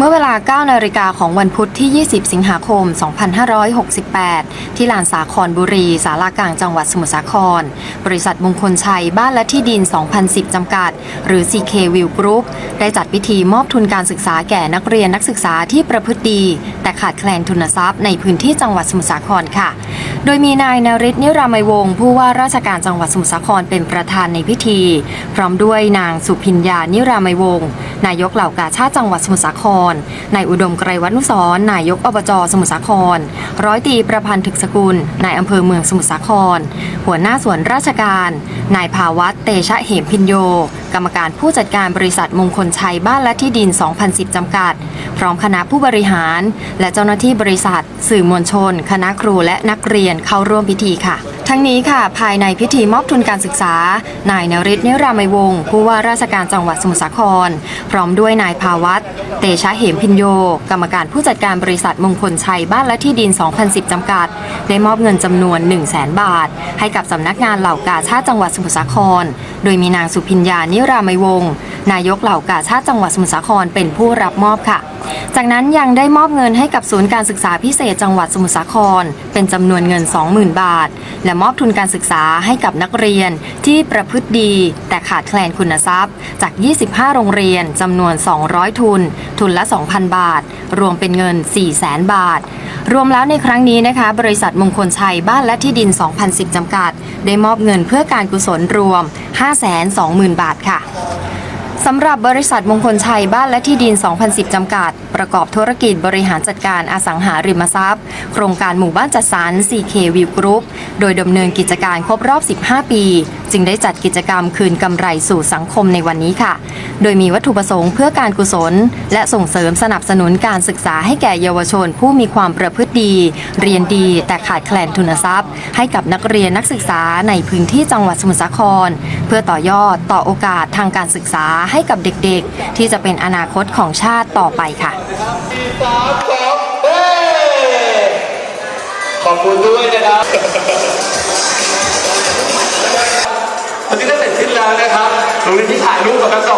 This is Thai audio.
เมื่อเวลา 9 นาฬิกาของวันพุธที่ 20 สิงหาคม 2568 ที่ลานสาครบุรี สารากลางจังหวัดสมุทรสาคร บริษัทมงคลชัยบ้านและที่ดิน 2010 จำกัด หรือ CK View Group ได้จัดพิธีมอบทุนการศึกษาแก่นักเรียนนักศึกษาที่ประพฤติดี แต่ขาดแคลนทุนทรัพย์ในพื้นที่จังหวัดสมุทรสาครค่ะ โดยมีนายนริศนิรามัยวงศ์ผู้ว่าราชการจังหวัดสมุทรสาครเป็นประธานในพิธี พร้อมด้วยนางสุพิญญานิรามัยวงศ์นายกเหล่ากาชาติจังหวัดสมุทรสาครนายอุดมไกรวัฒนุสรนายกอบจสมุทรสาคร ร้อยตีประพันธ์ถึกสกุลนายอำเภอเมืองสมุทรสาคร หัวหน้าส่วนราชการ นายภาวัตเตชะเหมพินโยกรรมการผู้จัดการบริษัทมงคลชัยบ้านและที่ดิน 2010 จำกัด พร้อมคณะผู้บริหาร และเจ้าหน้าที่บริษัท สื่อมวลชน คณะครูและนักเรียนเข้าร่วมพิธีค่ะ ทั้งนี้ค่ะ ภายในพิธีมอบทุนการศึกษา นายนริศนิรามัยวงศ์ผู้ว่าราชการจังหวัดสมุทรสาคร พร้อมด้วยนายภาวัตเตชะเหมพินโย กรรมการผู้จัดการบริษัทมงคลชัยบ้านและที่ดิน 2010 จำกัด ได้มอบเงินจำนวน 1 0 0 0 0แบาท ให้กับสำนักงานเหล่ากาชาติจังหวัดสมุทรสาคร โดยมีนางสุพิญญานิรามัยวงศ์นายกเหล่ากาชาติจังหวัดสมุทรสาครเป็นผู้รับมอบค่ะ จากนั้นยังได้มอบเงินให้กับศูนย์การศึกษาพิเศษจังหวัดสมุทรสาคร เป็นจำนวนเงิน 20,000 บาท และมอบทุนการศึกษาให้กับนักเรียนที่ประพฤติดี แต่ขาดแคลนคุณทรัพย์ จาก 25 โรงเรียนจำนวน 200 ทุน ทุนละ 2,000 บาท รวมเป็นเงิน 400,000 บาท รวมแล้วในครั้งนี้นะคะ บริษัทมงคลชัยบ้านและที่ดิน 2010 จำกัด ได้มอบเงินเพื่อการกุศลรวม 520,000 บาทค่ะสำหรับบริษัทมงคลชัยบ้านและที่ดิน 2010 จำกัด ประกอบธุรกิจบริหารจัดการอสังหาริมทรัพย์ โครงการหมู่บ้านจัดสรร CK View Group โดยดำเนินกิจการครบรอบ 15 ปี จึงได้จัดกิจกรรมคืนกำไรสู่สังคมในวันนี้ค่ะ โดยมีวัตถุประสงค์เพื่อการกุศล และส่งเสริมสนับสนุนการศึกษาให้แก่เยาวชน ผู้มีความประพฤติดี เรียนดี แต่ขาดแคลนทุนทรัพย์ ให้กับนักเรียนนักศึกษาในพื้นที่จังหวัดสมุทรสาคร เพื่อต่อยอดต่อโอกาสทางการศึกษาให้กับเด็กๆ ที่จะเป็นอนาคตของชาติต่อไปค่ะขอบคุณด้วยนะครับ ถ่ายรูปกับกระสอบ